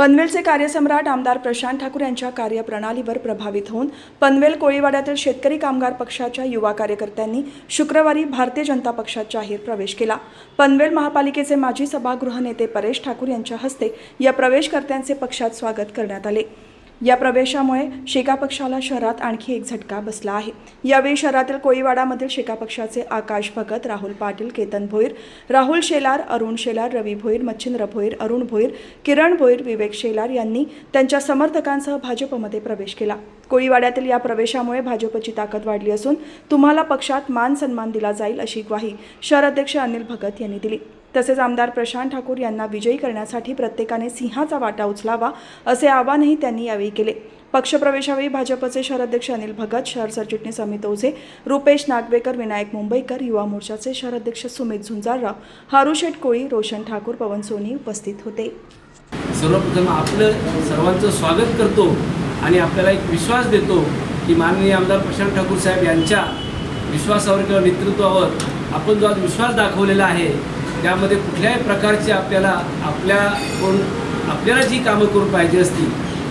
पनवेलचे कार्यसम्राट आमदार प्रशांत ठाकूर यांच्या कार्यप्रणालीवर प्रभावित होऊन पनवेल कोळीवाड्यातील शेतकरी कामगार पक्षाच्या युवा कार्यकर्त्यांनी शुक्रवारी भारतीय जनता पक्षात जाहीर प्रवेश केला. पनवेल महापालिकेचे माजी सभागृह नेते परेश ठाकूर यांच्या हस्ते या प्रवेशकर्त्यांचे पक्षात स्वागत करण्यात आले. या प्रवेशामुळे शेका पक्षाला शहरात आणखी एक झटका बसला आहे. यावेळी शहरातील कोळीवाडामधील शेका पक्षाचे आकाश भगत राहुल पाटील केतन भोईर राहुल शेलार अरुण शेलार रवी भोईर मच्छिंद्र भोईर अरुण भोईर किरण भोईर विवेक शेलार यांनी त्यांच्या समर्थकांसह भाजपमध्ये प्रवेश केला. कोळीवाड्यातील या प्रवेशामुळे भाजपची ताकद वाढली असून तुम्हाला पक्षात मान सन्मान दिला जाईल अशी ग्वाही शहर अध्यक्ष अनिल भगत यांनी दिली. तसेच आमदार प्रशांत ठाकूर यांना विजयी करण्यासाठी प्रत्येकाने सिंहाचा वाटा उचलावा असे आवाहनही त्यांनी यावेळी केले. पक्षप्रवेशावेळी भाजपचे शहराध्यक्ष अनिल भगत शहर सरचिटणीस अमित ओझे रुपेश नागवेकर विनायक मुंबईकर युवा मोर्चाचे शहराध्यक्ष सुमित झुंजारराव हारुशेठ कोळी रोशन ठाकूर पवन सोनी उपस्थित होते. सर्वप्रथम आपलं सर्वांचं स्वागत करतो आणि आपल्याला एक विश्वास देतो की माननीय आमदार प्रशांत ठाकूर साहेब यांच्या विश्वासावर किंवा नेतृत्वावर आपण जो आज विश्वास दाखवलेला आहे त्यामध्ये कुठल्याही प्रकारची आपल्याला आपल्या कोण आपल्याला जी कामं करून पाहिजे असतील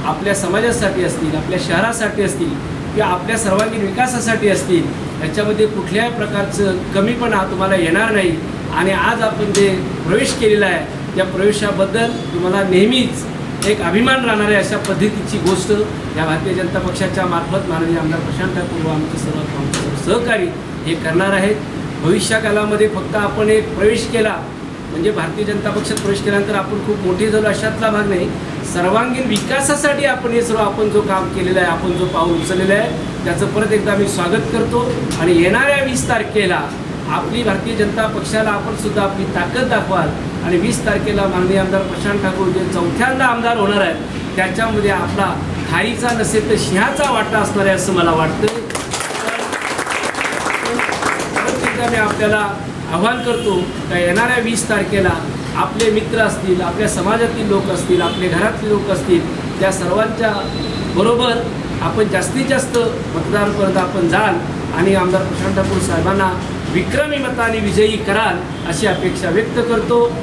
आपल्या समाजासाठी असतील आपल्या शहरासाठी असतील किंवा आपल्या सर्वांगीण विकासासाठी असतील याच्यामध्ये कुठल्याही प्रकारचं कमीपणा तुम्हाला येणार नाही. आणि आज आपण जे प्रवेश केलेला आहे त्या प्रवेशाबद्दल तुम्हाला नेहमीच एक अभिमान राहणारे अशा पद्धतीची गोष्ट या भारतीय जनता पक्षाच्या मार्फत माननीय आमदार प्रशांत ठाकूर व आमचे सर्व सहकारी हे करणार आहेत. भविष्यकालामध्ये फक्त आपण एक प्रवेश केला म्हणजे भारतीय जनता पक्षात प्रवेश केल्यानंतर आपण खूप मोठे झालो अशातला भाग नाही. सर्वांगीण विकासासाठी आपण हे सर्व आपण जो काम केलेलं आहे आपण जो पाऊल उचललेलं आहे त्याचं परत एकदा मी स्वागत करतो. आणि येणाऱ्या वीस तारखेला आपली भारतीय जनता पक्षाला आपण सुद्धा आपली ताकद दाखवाल. आणि वीस तारखेला माननीय आमदार प्रशांत ठाकूर जे चौथ्यांदा आमदार होणार आहेत त्याच्यामध्ये आपला खाईचा नसेल तर सिंहाचा वाटा असणार आहे असं मला वाटतं परत एकदा आपल्याला आव्हान करतो का येणाऱ्या वीस तारखेला आपले मित्र असतील आपल्या समाजातील लोक असतील आपले घरातले लोक असतील त्या सर्वांच्या बरोबर आपण जास्तीत जास्त मतदारपर्यंत आपण जाल आणि आमदार प्रशांत ठाकूर साहेबांना विक्रमी मताने विजयी कराल अशी अपेक्षा व्यक्त करतो.